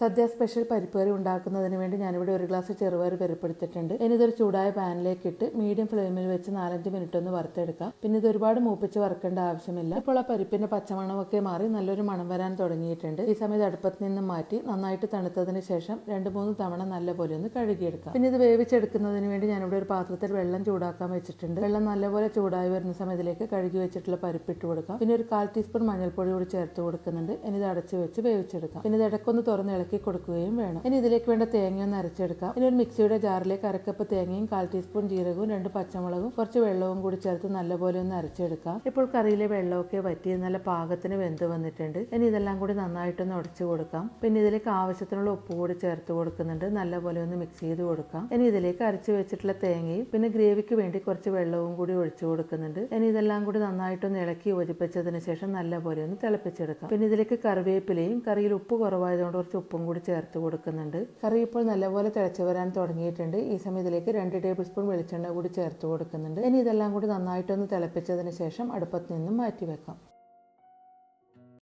സദ്യ special പരിപ്പ് കറി ഉണ്ടാക്കുന്നതിന് വേണ്ടി ഞാനിവിടെ ഒരു ഗ്ലാസ് ചെറുപയർ പരിപ്പെടുത്തിട്ടുണ്ട് ഇനി ഇതൊരു ചൂടായ പാനിലേക്ക് ഇട്ട് മീഡിയം ഫ്ലെയിമിൽ വെച്ച് നാലഞ്ച് മിനിറ്റ് ഒന്ന് വറുത്തെടുക്കാം. പിന്നെ ഇത് ഒരുപാട് മൂപ്പിച്ച് വറുക്കേണ്ട ആവശ്യമില്ല. ഇപ്പോൾ ആ പരിപ്പിന്റെ പച്ചമണമൊക്കെ മാറി നല്ലൊരു മണം വരാൻ തുടങ്ങിയിട്ടുണ്ട്. ഈ സമയത്ത് അടുപ്പത്ത് നിന്ന് മാറ്റി നന്നായിട്ട് തണുത്തതിന് ശേഷം രണ്ട് മൂന്ന് തവണ നല്ലപോലെ ഒന്ന് കഴുകിയെടുക്കാം. പിന്നെ ഇത് വേവിച്ചെടുക്കുന്നതിന് വേണ്ടി ഞാനിവിടെ ഒരു പാത്രത്തിൽ വെള്ളം ചൂടാക്കാൻ വെച്ചിട്ടുണ്ട്. വെള്ളം നല്ലപോലെ ചൂടായി വരുന്ന സമയത്തിലേക്ക് കഴുകി വെച്ചിട്ടുള്ള പരിപ്പിട്ട് കൊടുക്കാം. പിന്നെ ഒരു കാൽ ടീസ്പൂൺ മഞ്ഞൾപ്പൊടി കൂടി ചേർത്ത് കൊടുക്കുന്നുണ്ട്. ഇനി ഇത് അടച്ച് വെച്ച് വേവിച്ചെടുക്കാം. പിന്നെ ഇത് ഇടക്കൊന്ന് തുറന്ന് ഇളക്കി കൊടുക്കുകയും വേണം. ഇനി ഇതിലേക്ക് വേണ്ട തേങ്ങ ഒന്ന് അരച്ചെടുക്കാം. ഇനി ഒരു മിക്സിയുടെ ജാറിലേക്ക് അരക്കപ്പ് തേങ്ങയും കാൽ ടീസ്പൂൺ ജീരകവും രണ്ട് പച്ചമുളകും കുറച്ച് വെള്ളവും കൂടി ചേർത്ത് നല്ലപോലെ ഒന്ന് അരച്ചെടുക്കാം. ഇപ്പോൾ കറിയിലെ വെള്ളമൊക്കെ വറ്റി നല്ല പാകത്തിന് വെന്ത് വന്നിട്ടുണ്ട്. ഇനി ഇതെല്ലാം കൂടി നന്നായിട്ടൊന്ന് ഉടച്ചു കൊടുക്കാം. പിന്നെ ഇതിലേക്ക് ആവശ്യത്തിനുള്ള ഉപ്പ് കൂടി ചേർത്ത് കൊടുക്കുന്നുണ്ട്. നല്ലപോലെ ഒന്ന് മിക്സ് ചെയ്ത് കൊടുക്കാം. ഇനി ഇതിലേക്ക് അരച്ചു വെച്ചിട്ടുള്ള തേങ്ങയും പിന്നെ ഗ്രേവിക്ക് വേണ്ടി കുറച്ച് വെള്ളവും കൂടി ഒഴിച്ചു കൊടുക്കുന്നുണ്ട്. ഇനി ഇതെല്ലാം കൂടി നന്നായിട്ടൊന്ന് ഇളക്കി യോജിപ്പിച്ചതിന് ശേഷം നല്ലപോലെ ഒന്ന് തിളപ്പിച്ചെടുക്കാം. പിന്നെ ഇതിലേക്ക് കറിവേപ്പിലയും കറിയിൽ ഉപ്പ് കുറവായതുകൊണ്ട് കുറച്ച് ഉപ്പും കൂടി ചേർത്ത് കൊടുക്കുന്നുണ്ട്. കറി ഇപ്പോൾ നല്ലപോലെ തിളച്ചു വരാൻ തുടങ്ങിയിട്ടുണ്ട്. ഈ സമയത്തിലേക്ക് രണ്ട് ടേബിൾ സ്പൂൺ വെളിച്ചെണ്ണ കൂടി ചേർത്ത് കൊടുക്കുന്നുണ്ട്. ഇനി ഇതെല്ലാം കൂടി നന്നായിട്ടൊന്ന് തിളപ്പിച്ചതിന് ശേഷം അടുപ്പത്ത് നിന്നും മാറ്റി വെക്കാം